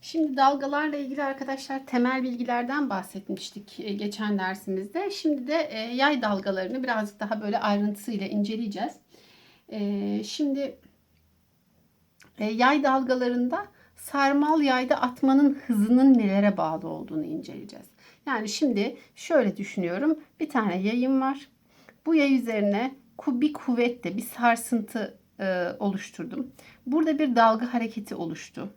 Şimdi dalgalarla ilgili arkadaşlar temel bilgilerden bahsetmiştik e, geçen dersimizde. Şimdi de e, yay dalgalarını birazcık daha böyle ayrıntısıyla inceleyeceğiz. E, Şimdi yay dalgalarında sarmal yayda atmanın hızının nelere bağlı olduğunu inceleyeceğiz. Yani şimdi şöyle düşünüyorum. Bir tane yayım var. Bu yay üzerine bir kuvvetle bir sarsıntı oluşturdum. Burada bir dalga hareketi oluştu.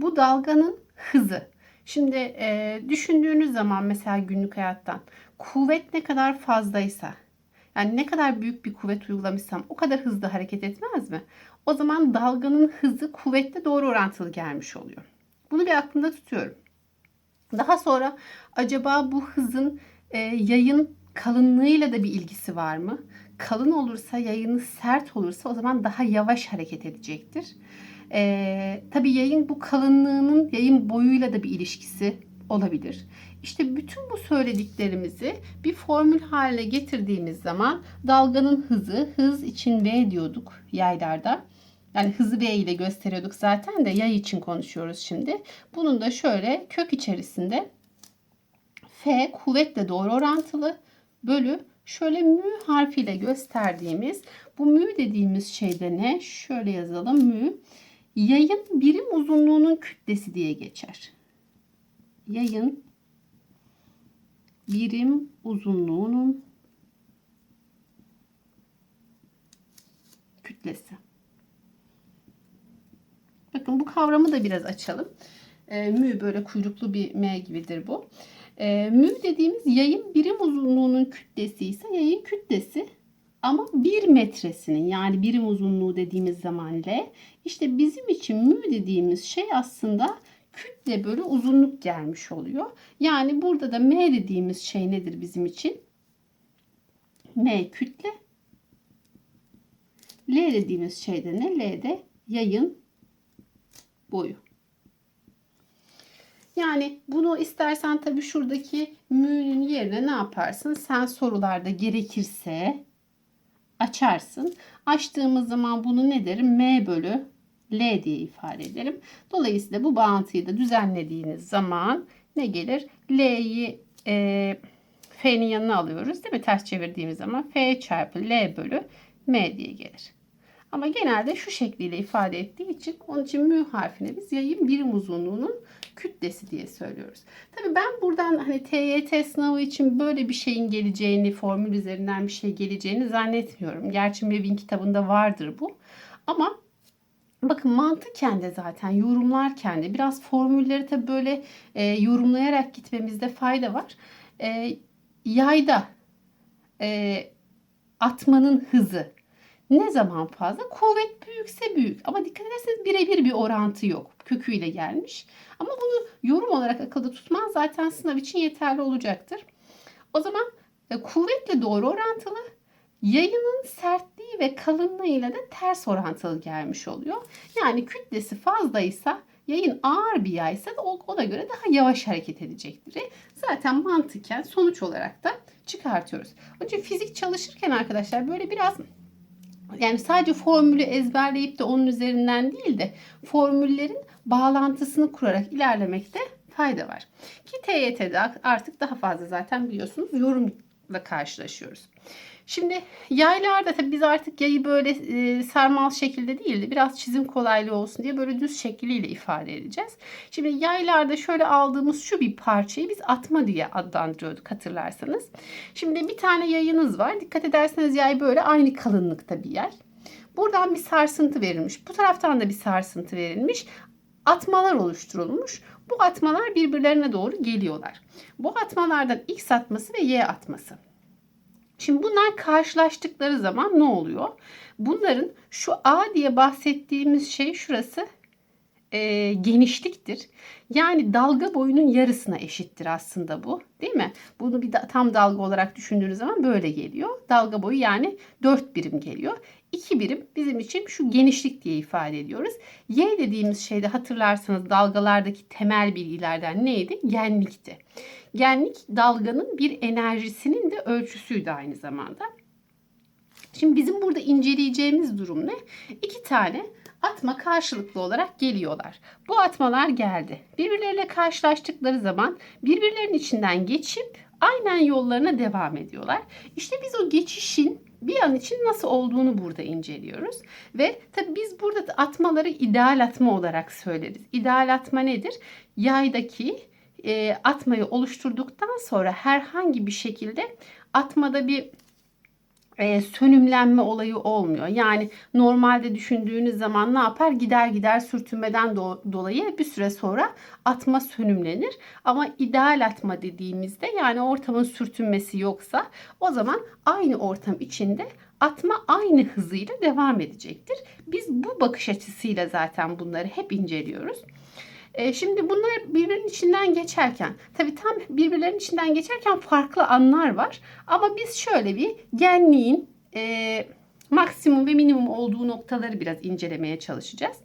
Bu dalganın hızı. Şimdi e, düşündüğünüz zaman mesela günlük hayattan kuvvet ne kadar fazlaysa yani ne kadar büyük bir kuvvet uygulamışsam o kadar hızlı hareket etmez mi? O zaman dalganın hızı kuvvetle doğru orantılı gelmiş oluyor. Bunu bir aklımda tutuyorum. Daha sonra acaba bu hızın e, yayın kalınlığıyla da bir ilgisi var mı? Kalın olursa yayını sert olursa o zaman daha yavaş hareket edecektir. E, tabii yayın bu kalınlığının yayın boyuyla da bir ilişkisi olabilir. İşte bütün bu söylediklerimizi bir formül haline getirdiğimiz zaman dalganın hızı, hız için V diyorduk yaylarda. Yani hızı V ile gösteriyorduk zaten de yay için konuşuyoruz şimdi. Bunun da şöyle kök içerisinde F kuvvetle doğru orantılı bölü şöyle mü harfiyle gösterdiğimiz bu mü dediğimiz şeyde ne? Şöyle yazalım mü. Yayın birim uzunluğunun kütlesi diye geçer. Yayın birim uzunluğunun kütlesi. Bakın bu kavramı da biraz açalım. E, mü böyle kuyruklu bir M gibidir bu. E, mü dediğimiz yayın birim uzunluğunun kütlesi ise yayın kütlesi ama bir metresinin yani birim uzunluğu dediğimiz zaman L. İşte bizim için mü dediğimiz şey aslında kütle bölü uzunluk gelmiş oluyor. Yani burada da M dediğimiz şey nedir bizim için? M kütle. L dediğimiz şey de ne? L de yayın boyu. Yani bunu istersen tabii şuradaki mü'nün yerine ne yaparsın? Sen sorularda gerekirse açarsın. Açtığımız zaman bunu ne derim? M bölü L diye ifade ederim. Dolayısıyla bu bağıntıyı da düzenlediğiniz zaman ne gelir? L'yi e, F'nin yanına alıyoruz değil mi? Ters çevirdiğimiz zaman F çarpı L bölü M diye gelir. Ama genelde şu şekliyle ifade ettiği için onun için mü harfine biz yayın birim uzunluğunun kütlesi diye söylüyoruz. Tabii ben buradan hani TYT sınavı için böyle bir şeyin geleceğini, formül üzerinden bir şey geleceğini zannetmiyorum. Gerçi Mevin kitabında vardır bu. Ama bakın mantıken de zaten yorumlarken de biraz formülleri tabii böyle e, yorumlayarak gitmemizde fayda var. E, yayda e, atmanın hızı ne zaman fazla? Kuvvet büyükse büyük. Ama dikkat ederseniz birebir bir orantı yok. Köküyle gelmiş. Ama bunu yorum olarak akılda tutman zaten sınav için yeterli olacaktır. O zaman e, kuvvetle doğru orantılı, yayının sertliği ve kalınlığıyla da ters orantılı gelmiş oluyor. Yani kütlesi fazlaysa yayın ağır bir yaysa da ona göre daha yavaş hareket edecektir. E, Zaten mantıken sonuç olarak da çıkartıyoruz. Onun için fizik çalışırken arkadaşlar böyle biraz yani sadece formülü ezberleyip de onun üzerinden değil de formüllerin bağlantısını kurarak ilerlemekte fayda var. Ki TYT'de artık daha fazla zaten biliyorsunuz yorumla karşılaşıyoruz. Şimdi yaylarda tabii biz artık yayı böyle e, sarmal şekilde değil de biraz çizim kolaylığı olsun diye böyle düz şekliyle ifade edeceğiz. Şimdi yaylarda şöyle aldığımız şu bir parçayı biz atma diye adlandırıyorduk hatırlarsanız. Şimdi bir tane yayınız var. Dikkat ederseniz yay böyle aynı kalınlıkta bir yay. Buradan bir sarsıntı verilmiş. Bu taraftan da bir sarsıntı verilmiş. Atmalar oluşturulmuş. Bu atmalar birbirlerine doğru geliyorlar. Bu atmalardan X atması ve Y atması. Şimdi bunlar karşılaştıkları zaman ne oluyor? Bunların şu A diye bahsettiğimiz şey şurası e, genişliktir. Yani dalga boyunun yarısına eşittir aslında bu. Değil mi? Bunu bir da, tam dalga olarak düşündüğünüz zaman böyle geliyor. Dalga boyu yani 4 birim geliyor. 2 birim bizim için şu genişlik diye ifade ediyoruz. Y dediğimiz şeyde hatırlarsanız dalgalardaki temel bilgilerden neydi? Genlikti. Genlik dalganın bir enerjisinin de ölçüsüydü aynı zamanda. Şimdi bizim burada inceleyeceğimiz durum ne? İki tane atma karşılıklı olarak geliyorlar. Bu atmalar geldi. Birbirleriyle karşılaştıkları zaman birbirlerinin içinden geçip aynen yollarına devam ediyorlar. İşte biz o geçişin bir an için nasıl olduğunu burada inceliyoruz. Ve tabii biz burada da atmaları ideal atma olarak söyleriz. İdeal atma nedir? Yaydaki e, atmayı oluşturduktan sonra herhangi bir şekilde atmada bir e, sönümlenme olayı olmuyor. Yani normalde düşündüğünüz zaman ne yapar? Gider gider sürtünmeden do- dolayı bir süre sonra atma sönümlenir. Ama ideal atma dediğimizde yani ortamın sürtünmesi yoksa o zaman aynı ortam içinde atma aynı hızıyla devam edecektir. Biz bu bakış açısıyla zaten bunları hep inceliyoruz. E, şimdi bunlar birbirinin içinden geçerken, tabii tam birbirlerinin içinden geçerken farklı anlar var. Ama biz şöyle bir genliğin e, maksimum ve minimum olduğu noktaları biraz incelemeye çalışacağız.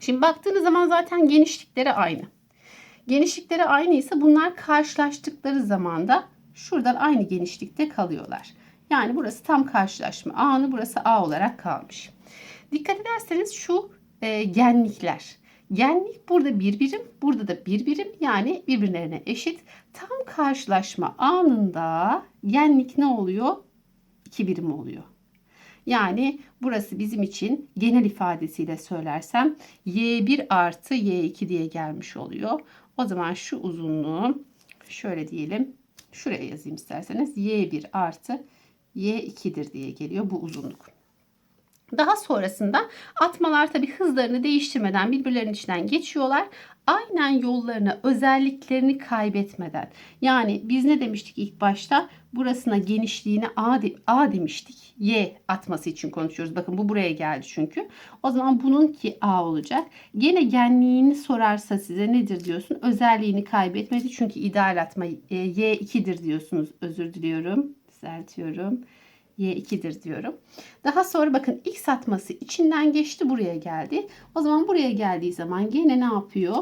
Şimdi baktığınız zaman zaten genişlikleri aynı. Genişlikleri aynıysa bunlar karşılaştıkları zaman da şuradan aynı genişlikte kalıyorlar. Yani burası tam karşılaşma anı, burası A olarak kalmış. Dikkat ederseniz şu e, genlikler. Genlik burada bir birim, burada da bir birim yani birbirlerine eşit. Tam karşılaşma anında genlik ne oluyor? İki birim oluyor. Yani burası bizim için genel ifadesiyle söylersem y1 artı y2 diye gelmiş oluyor. O zaman şu uzunluğu şöyle diyelim. Şuraya yazayım isterseniz. y1 artı y2'dir diye geliyor bu uzunluk. Daha sonrasında atmalar tabi hızlarını değiştirmeden birbirlerinin içinden geçiyorlar. Aynen yollarına özelliklerini kaybetmeden. Yani biz ne demiştik ilk başta? Burasına genişliğine A, de, A demiştik. Y atması için konuşuyoruz. Bakın bu buraya geldi çünkü. O zaman bununki A olacak. Gene genliğini sorarsa size nedir diyorsun? Özelliğini kaybetmedi. Çünkü ideal atma e, Y2'dir diyorsunuz. Özür diliyorum. Düzeltiyorum. Y2'dir diyorum. Daha sonra bakın X atması içinden geçti buraya geldi. O zaman buraya geldiği zaman gene ne yapıyor?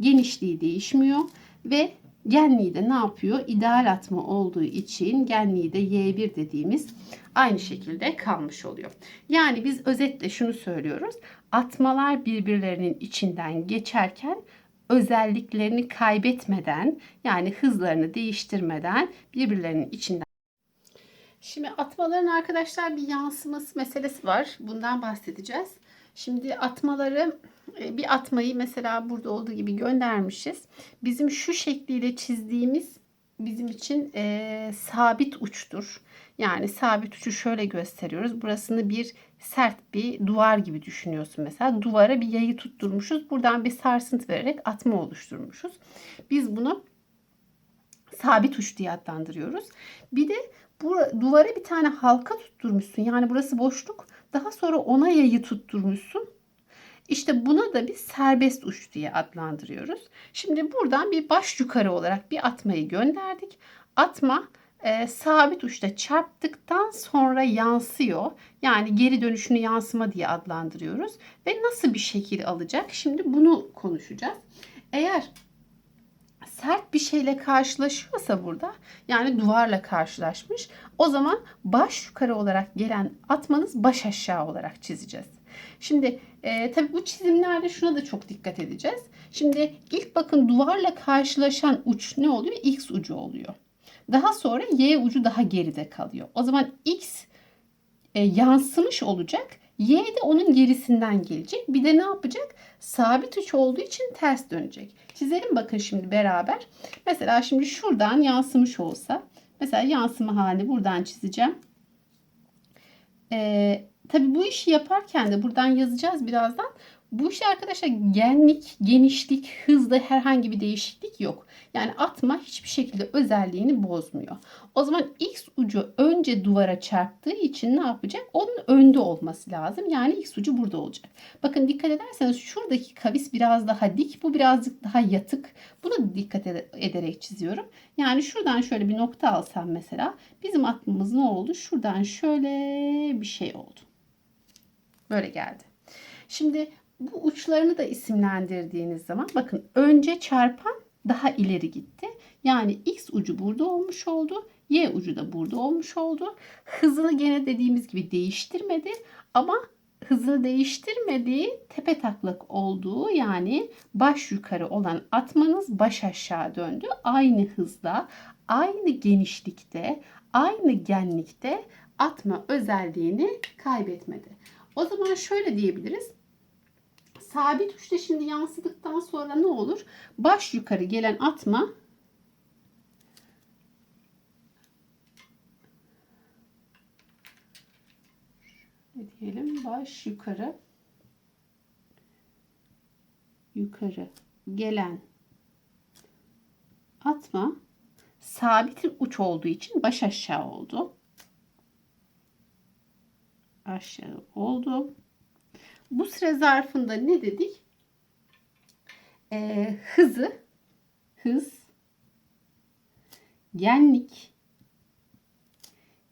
Genişliği değişmiyor ve genliği de ne yapıyor? İdeal atma olduğu için genliği de Y1 dediğimiz aynı şekilde kalmış oluyor. Yani biz özetle şunu söylüyoruz. Atmalar birbirlerinin içinden geçerken özelliklerini kaybetmeden yani hızlarını değiştirmeden birbirlerinin içinden Şimdi atmaların arkadaşlar bir yansıması meselesi var. Bundan bahsedeceğiz. Şimdi atmaları e, bir atmayı mesela burada olduğu gibi göndermişiz. Bizim şu şekliyle çizdiğimiz bizim için e, sabit uçtur. Yani sabit uçu şöyle gösteriyoruz. Burasını bir sert bir duvar gibi düşünüyorsun mesela. Duvara bir yayı tutturmuşuz. Buradan bir sarsıntı vererek atma oluşturmuşuz. Biz bunu sabit uç diye adlandırıyoruz. Bir de bu duvara bir tane halka tutturmuşsun. Yani burası boşluk. Daha sonra ona yayı tutturmuşsun. İşte buna da biz serbest uç diye adlandırıyoruz. Şimdi buradan bir baş yukarı olarak bir atmayı gönderdik. Atma e, sabit uçta çarptıktan sonra yansıyor. Yani geri dönüşünü yansıma diye adlandırıyoruz. Ve nasıl bir şekil alacak? Şimdi bunu konuşacağız. Eğer sert bir şeyle karşılaşıyorsa burada yani duvarla karşılaşmış o zaman baş yukarı olarak gelen atmanız baş aşağı olarak çizeceğiz. Şimdi e, tabii bu çizimlerde şuna da çok dikkat edeceğiz. Şimdi ilk bakın duvarla karşılaşan uç ne oluyor? X ucu oluyor. Daha sonra Y ucu daha geride kalıyor. O zaman X e, yansımış olacak. Y de onun gerisinden gelecek. Bir de ne yapacak? Sabit uç olduğu için ters dönecek. Çizelim bakın şimdi beraber. Mesela şimdi şuradan yansımış olsa. Mesela yansıma halini buradan çizeceğim. Ee, tabii bu işi yaparken de buradan yazacağız birazdan. Bu işte arkadaşlar genlik, genişlik, hızda herhangi bir değişiklik yok. Yani atma hiçbir şekilde özelliğini bozmuyor. O zaman x ucu önce duvara çarptığı için ne yapacak? Onun önde olması lazım. Yani x ucu burada olacak. Bakın dikkat ederseniz şuradaki kavis biraz daha dik. Bu birazcık daha yatık. Buna dikkat ederek çiziyorum. Yani şuradan şöyle bir nokta alsam mesela. Bizim atmamız ne oldu? Şuradan şöyle bir şey oldu. Böyle geldi. Şimdi bu uçlarını da isimlendirdiğiniz zaman bakın önce çarpan daha ileri gitti. Yani x ucu burada olmuş oldu. Y ucu da burada olmuş oldu. Hızını gene dediğimiz gibi değiştirmedi ama hızını değiştirmediği tepe taklak olduğu yani baş yukarı olan atmanız baş aşağı döndü. Aynı hızda, aynı genişlikte, aynı genlikte atma özelliğini kaybetmedi. O zaman şöyle diyebiliriz. Sabit uçta şimdi yansıdıktan sonra ne olur? Baş yukarı gelen atma ne diyelim baş yukarı yukarı gelen atma sabit uç olduğu için baş aşağı oldu. Aşağı oldu. Bu süre zarfında ne dedik? Ee, hızı hız genlik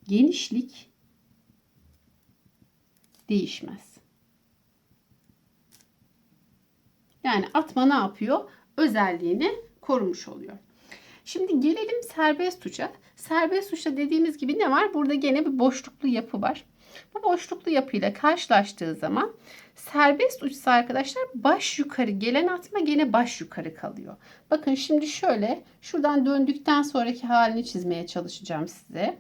genişlik değişmez. Yani atma ne yapıyor? Özelliğini korumuş oluyor. Şimdi gelelim serbest uça. Serbest uçta dediğimiz gibi ne var? Burada gene bir boşluklu yapı var. Bu boşluklu yapıyla karşılaştığı zaman serbest uçsa arkadaşlar baş yukarı gelen atma gene baş yukarı kalıyor. Bakın şimdi şöyle şuradan döndükten sonraki halini çizmeye çalışacağım size.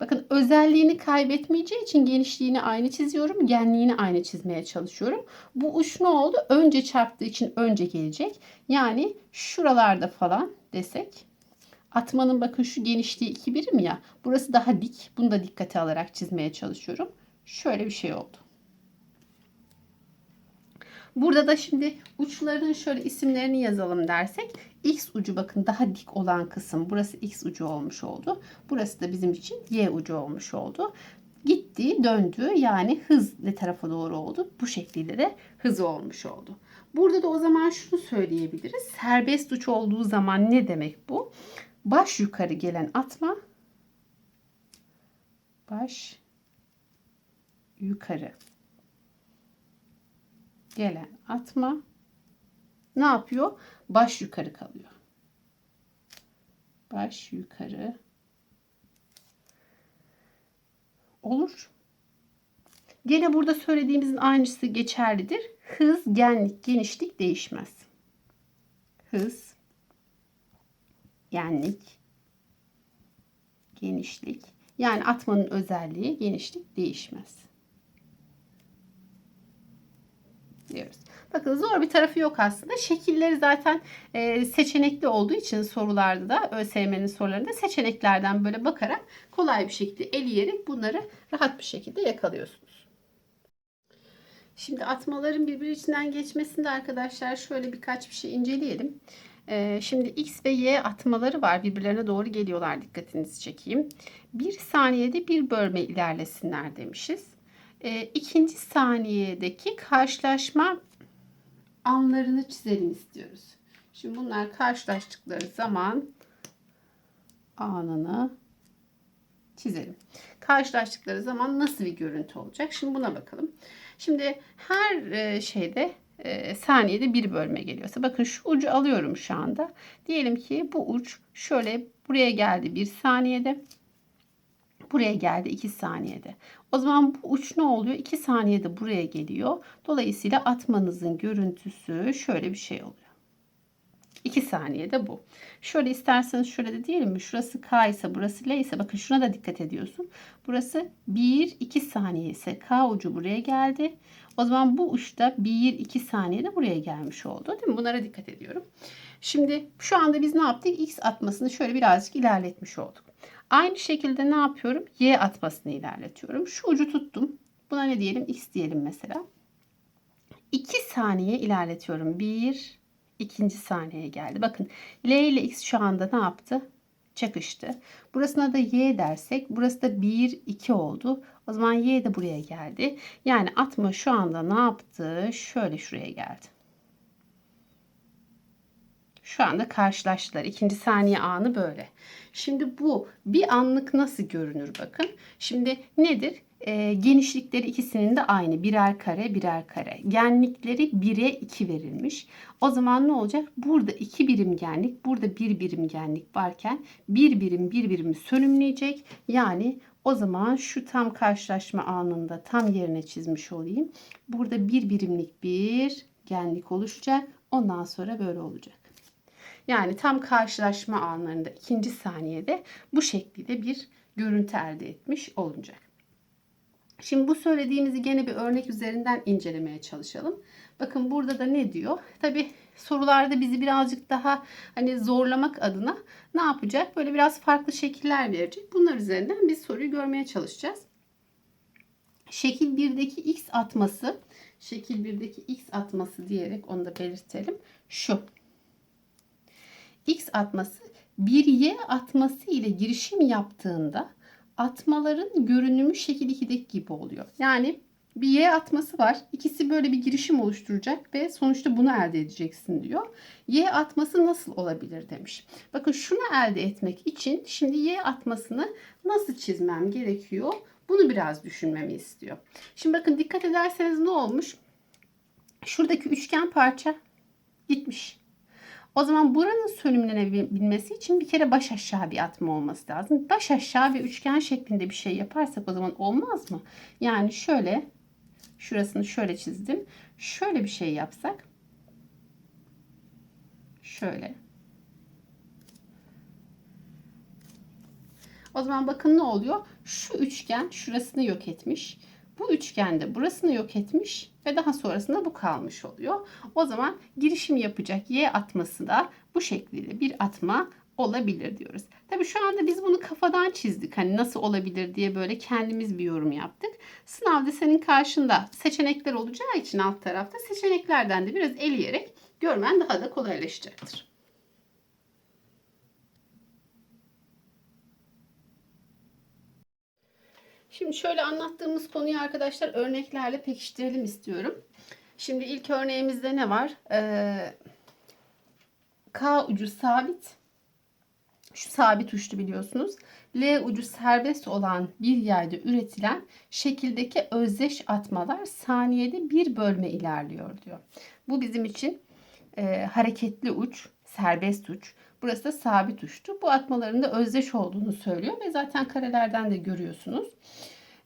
Bakın özelliğini kaybetmeyeceği için genişliğini aynı çiziyorum. Genliğini aynı çizmeye çalışıyorum. Bu uç ne oldu? Önce çarptığı için önce gelecek. Yani şuralarda falan desek. Atmanın bakın şu genişliği 2 birim ya. Burası daha dik. Bunu da dikkate alarak çizmeye çalışıyorum. Şöyle bir şey oldu. Burada da şimdi uçların şöyle isimlerini yazalım dersek X ucu bakın daha dik olan kısım burası X ucu olmuş oldu. Burası da bizim için Y ucu olmuş oldu. Gitti, döndü yani hız ne tarafa doğru oldu. Bu şekilde de hızı olmuş oldu. Burada da o zaman şunu söyleyebiliriz. Serbest uç olduğu zaman ne demek bu? Baş yukarı gelen atma baş yukarı gelen atma ne yapıyor? Baş yukarı kalıyor. Baş yukarı olur. Gene burada söylediğimizin aynısı geçerlidir. Hız, genlik, genişlik değişmez. Hız, genlik, genişlik. Yani atmanın özelliği genişlik değişmez. diyoruz. Bakın zor bir tarafı yok aslında. Şekilleri zaten e, seçenekli olduğu için sorularda da ÖSYM'nin sorularında seçeneklerden böyle bakarak kolay bir şekilde eleyerek bunları rahat bir şekilde yakalıyorsunuz. Şimdi atmaların birbiri içinden geçmesinde arkadaşlar şöyle birkaç bir şey inceleyelim. Ee, şimdi X ve Y atmaları var. Birbirlerine doğru geliyorlar. Dikkatinizi çekeyim. Bir saniyede bir bölme ilerlesinler demişiz e, ikinci saniyedeki karşılaşma anlarını çizelim istiyoruz. Şimdi bunlar karşılaştıkları zaman anını çizelim. Karşılaştıkları zaman nasıl bir görüntü olacak? Şimdi buna bakalım. Şimdi her e, şeyde e, saniyede bir bölme geliyorsa bakın şu ucu alıyorum şu anda. Diyelim ki bu uç şöyle buraya geldi bir saniyede. Buraya geldi 2 saniyede. O zaman bu uç ne oluyor? 2 saniyede buraya geliyor. Dolayısıyla atmanızın görüntüsü şöyle bir şey oluyor. 2 saniyede bu. Şöyle isterseniz şöyle de diyelim mi? Şurası K ise burası L ise bakın şuna da dikkat ediyorsun. Burası 1 2 saniye ise K ucu buraya geldi. O zaman bu uçta 1 2 saniyede buraya gelmiş oldu. Değil mi? Bunlara dikkat ediyorum. Şimdi şu anda biz ne yaptık? X atmasını şöyle birazcık ilerletmiş olduk. Aynı şekilde ne yapıyorum? Y atmasını ilerletiyorum. Şu ucu tuttum. Buna ne diyelim? X diyelim mesela. 2 saniye ilerletiyorum. 1 ikinci saniyeye geldi. Bakın L ile X şu anda ne yaptı? Çakıştı. Burasına da Y dersek burası da 1 2 oldu. O zaman Y de buraya geldi. Yani atma şu anda ne yaptı? Şöyle şuraya geldi. Şu anda karşılaştılar. İkinci saniye anı böyle. Şimdi bu bir anlık nasıl görünür bakın. Şimdi nedir? E, genişlikleri ikisinin de aynı. Birer kare birer kare. Genlikleri 1'e 2 verilmiş. O zaman ne olacak? Burada 2 birim genlik, burada 1 birim genlik varken bir birim bir birimi sönümleyecek. Yani O zaman şu tam karşılaşma anında tam yerine çizmiş olayım. Burada bir birimlik bir genlik oluşacak. Ondan sonra böyle olacak. Yani tam karşılaşma anlarında ikinci saniyede bu şekilde bir görüntü elde etmiş olacak. Şimdi bu söylediğimizi gene bir örnek üzerinden incelemeye çalışalım. Bakın burada da ne diyor? Tabi sorularda bizi birazcık daha hani zorlamak adına ne yapacak? Böyle biraz farklı şekiller verecek. Bunlar üzerinden biz soruyu görmeye çalışacağız. Şekil 1'deki x atması, şekil 1'deki x atması diyerek onu da belirtelim. Şu. X atması bir Y atması ile girişim yaptığında atmaların görünümü şekil 2'deki gibi oluyor. Yani bir Y atması var. İkisi böyle bir girişim oluşturacak ve sonuçta bunu elde edeceksin diyor. Y atması nasıl olabilir demiş. Bakın şunu elde etmek için şimdi Y atmasını nasıl çizmem gerekiyor? Bunu biraz düşünmemi istiyor. Şimdi bakın dikkat ederseniz ne olmuş? Şuradaki üçgen parça gitmiş. O zaman buranın sönümlenebilmesi için bir kere baş aşağı bir atma olması lazım. Baş aşağı ve üçgen şeklinde bir şey yaparsak o zaman olmaz mı? Yani şöyle şurasını şöyle çizdim. Şöyle bir şey yapsak. Şöyle. O zaman bakın ne oluyor? Şu üçgen şurasını yok etmiş. Bu üçgende burasını yok etmiş ve daha sonrasında bu kalmış oluyor. O zaman girişim yapacak y atması da bu şekilde bir atma olabilir diyoruz. Tabi şu anda biz bunu kafadan çizdik. Hani nasıl olabilir diye böyle kendimiz bir yorum yaptık. Sınavda senin karşında seçenekler olacağı için alt tarafta seçeneklerden de biraz eleyerek görmen daha da kolaylaşacaktır. Şimdi şöyle anlattığımız konuyu arkadaşlar örneklerle pekiştirelim istiyorum. Şimdi ilk örneğimizde ne var? Ee, K ucu sabit. Şu sabit uçlu biliyorsunuz. L ucu serbest olan bir yerde üretilen şekildeki özdeş atmalar saniyede bir bölme ilerliyor diyor. Bu bizim için e, hareketli uç, serbest uç. Burası da sabit uçtu. Bu atmaların da özdeş olduğunu söylüyor ve zaten karelerden de görüyorsunuz.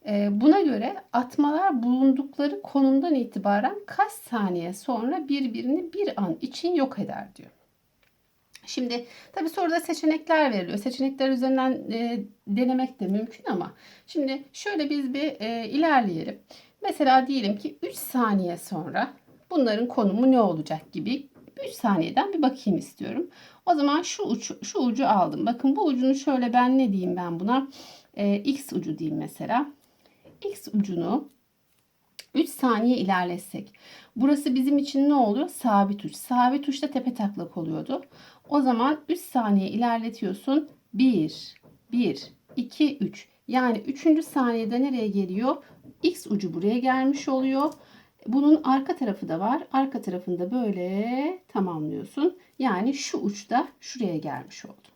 Ee, buna göre atmalar bulundukları konumdan itibaren kaç saniye sonra birbirini bir an için yok eder diyor. Şimdi tabi soruda seçenekler veriliyor. Seçenekler üzerinden e, denemek de mümkün ama şimdi şöyle biz bir e, ilerleyelim. Mesela diyelim ki 3 saniye sonra bunların konumu ne olacak gibi 3 saniyeden bir bakayım istiyorum. O zaman şu ucu, şu ucu aldım. Bakın bu ucunu şöyle ben ne diyeyim ben buna? E, X ucu diyeyim mesela. X ucunu 3 saniye ilerletsek. Burası bizim için ne oluyor? Sabit uç. Sabit uçta tepe taklak oluyordu. O zaman 3 saniye ilerletiyorsun. 1, 1, 2, 3. Yani 3. saniyede nereye geliyor? X ucu buraya gelmiş oluyor. Bunun arka tarafı da var. Arka tarafında böyle tamamlıyorsun. Yani şu uçta şuraya gelmiş oldu.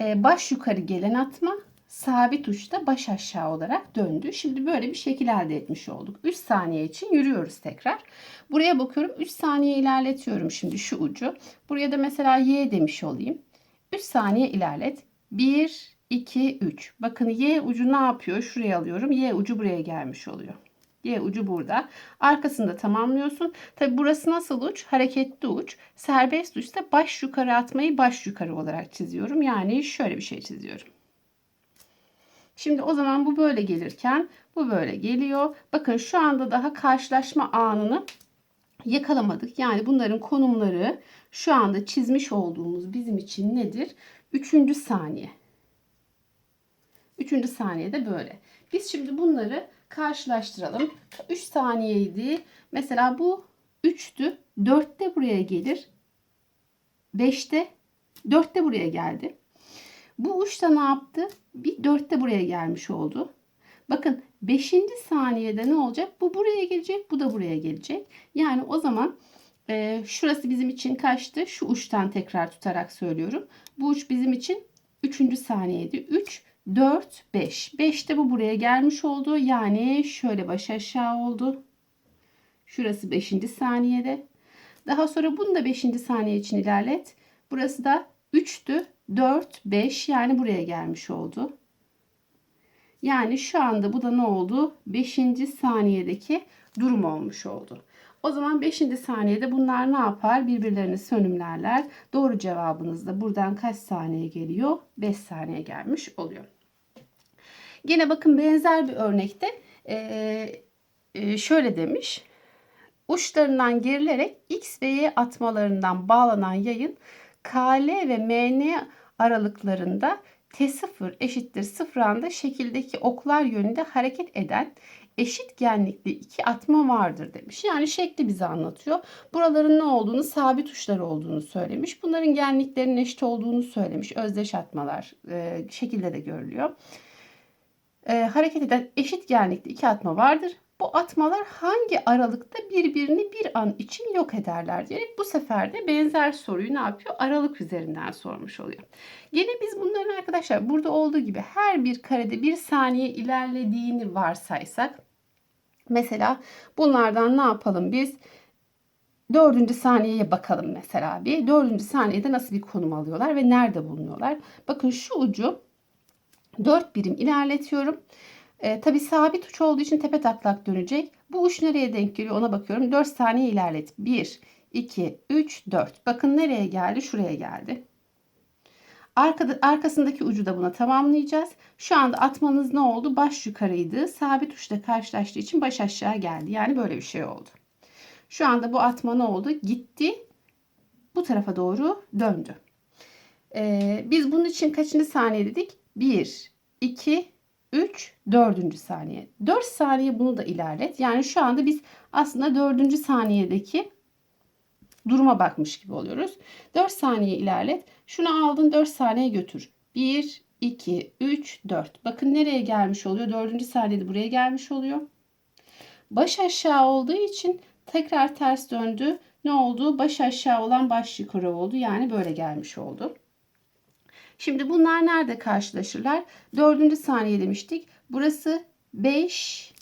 Ee, baş yukarı gelen atma sabit uçta baş aşağı olarak döndü. Şimdi böyle bir şekil elde etmiş olduk. 3 saniye için yürüyoruz tekrar. Buraya bakıyorum 3 saniye ilerletiyorum şimdi şu ucu. Buraya da mesela y demiş olayım. 3 saniye ilerlet. 1, 2, 3. Bakın y ucu ne yapıyor? Şuraya alıyorum. Y ucu buraya gelmiş oluyor. Y ucu burada. Arkasında tamamlıyorsun. Tabi burası nasıl uç? Hareketli uç. Serbest uçta baş yukarı atmayı baş yukarı olarak çiziyorum. Yani şöyle bir şey çiziyorum. Şimdi o zaman bu böyle gelirken bu böyle geliyor. Bakın şu anda daha karşılaşma anını yakalamadık. Yani bunların konumları şu anda çizmiş olduğumuz bizim için nedir? Üçüncü saniye. Üçüncü saniyede böyle. Biz şimdi bunları karşılaştıralım. 3 saniyeydi. Mesela bu 3'tü. 4'te buraya gelir. 5'te 4'te buraya geldi. Bu uçta ne yaptı? Bir 4'te buraya gelmiş oldu. Bakın 5. saniyede ne olacak? Bu buraya gelecek, bu da buraya gelecek. Yani o zaman e, şurası bizim için kaçtı? Şu uçtan tekrar tutarak söylüyorum. Bu uç bizim için 3. saniyeydi. 3, 4, 5. 5'te bu buraya gelmiş oldu. Yani şöyle baş aşağı oldu. Şurası 5. saniyede. Daha sonra bunu da 5. saniye için ilerlet. Burası da 3'tü. 4, 5 yani buraya gelmiş oldu. Yani şu anda bu da ne oldu? 5. saniyedeki durum olmuş oldu. O zaman 5. saniyede bunlar ne yapar? Birbirlerini sönümlerler. Doğru cevabınız da buradan kaç saniye geliyor? 5 saniye gelmiş oluyor. Gene bakın benzer bir örnekte ee, e, şöyle demiş. Uçlarından gerilerek X ve Y atmalarından bağlanan yayın KL ve MN aralıklarında T0 eşittir 0 anda şekildeki oklar yönünde hareket eden eşit genlikli iki atma vardır demiş. Yani şekli bize anlatıyor. Buraların ne olduğunu, sabit uçları olduğunu söylemiş. Bunların genliklerinin eşit olduğunu söylemiş. Özdeş atmalar e, şekilde de görülüyor. E, hareket eden eşit genlikli iki atma vardır. Bu atmalar hangi aralıkta birbirini bir an için yok ederler diyerek bu sefer de benzer soruyu ne yapıyor? Aralık üzerinden sormuş oluyor. Yine biz bunların arkadaşlar burada olduğu gibi her bir karede bir saniye ilerlediğini varsaysak mesela bunlardan ne yapalım biz? Dördüncü saniyeye bakalım mesela bir. Dördüncü saniyede nasıl bir konum alıyorlar ve nerede bulunuyorlar? Bakın şu ucu 4 birim ilerletiyorum. E, tabii sabit uç olduğu için tepe taklak dönecek. Bu uç nereye denk geliyor ona bakıyorum. 4 saniye ilerlet. 1, 2, 3, 4. Bakın nereye geldi? Şuraya geldi. Arkada, arkasındaki ucu da buna tamamlayacağız. Şu anda atmanız ne oldu? Baş yukarıydı. Sabit uçla karşılaştığı için baş aşağı geldi. Yani böyle bir şey oldu. Şu anda bu atma ne oldu? Gitti. Bu tarafa doğru döndü. Ee, biz bunun için kaçıncı saniye dedik? 1, 2, 3, 4. saniye. 4 saniye bunu da ilerlet. Yani şu anda biz aslında 4. saniyedeki duruma bakmış gibi oluyoruz. 4 saniye ilerlet. Şunu aldın 4 saniye götür. 1, 2, 3, 4. Bakın nereye gelmiş oluyor? 4. saniyede buraya gelmiş oluyor. Baş aşağı olduğu için tekrar ters döndü. Ne oldu? Baş aşağı olan baş yukarı oldu. Yani böyle gelmiş oldu. Şimdi bunlar nerede karşılaşırlar? Dördüncü saniye demiştik. Burası 5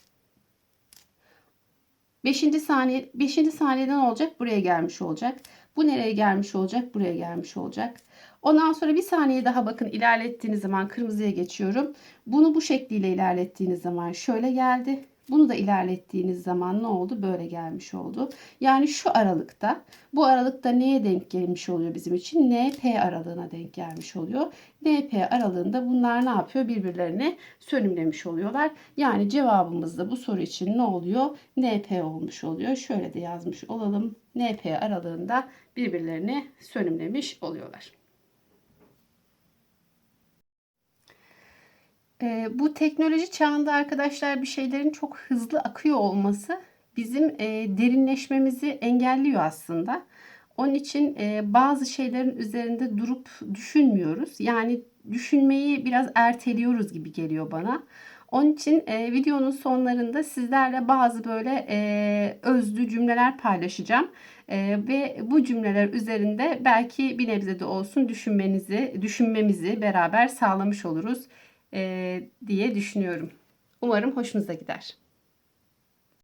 Beşinci saniye, beşinci saniyeden olacak? Buraya gelmiş olacak. Bu nereye gelmiş olacak? Buraya gelmiş olacak. Ondan sonra bir saniye daha bakın ilerlettiğiniz zaman kırmızıya geçiyorum. Bunu bu şekliyle ilerlettiğiniz zaman şöyle geldi. Bunu da ilerlettiğiniz zaman ne oldu? Böyle gelmiş oldu. Yani şu aralıkta bu aralıkta neye denk gelmiş oluyor bizim için? NP aralığına denk gelmiş oluyor. NP aralığında bunlar ne yapıyor? Birbirlerini sönümlemiş oluyorlar. Yani cevabımız da bu soru için ne oluyor? NP olmuş oluyor. Şöyle de yazmış olalım. NP aralığında birbirlerini sönümlemiş oluyorlar. E, bu teknoloji çağında arkadaşlar bir şeylerin çok hızlı akıyor olması bizim e, derinleşmemizi engelliyor aslında. Onun için e, bazı şeylerin üzerinde durup düşünmüyoruz. Yani düşünmeyi biraz erteliyoruz gibi geliyor bana. Onun için e, videonun sonlarında sizlerle bazı böyle e, özlü cümleler paylaşacağım. E, ve bu cümleler üzerinde belki bir nebze de olsun düşünmenizi, düşünmemizi beraber sağlamış oluruz diye düşünüyorum. Umarım hoşunuza gider.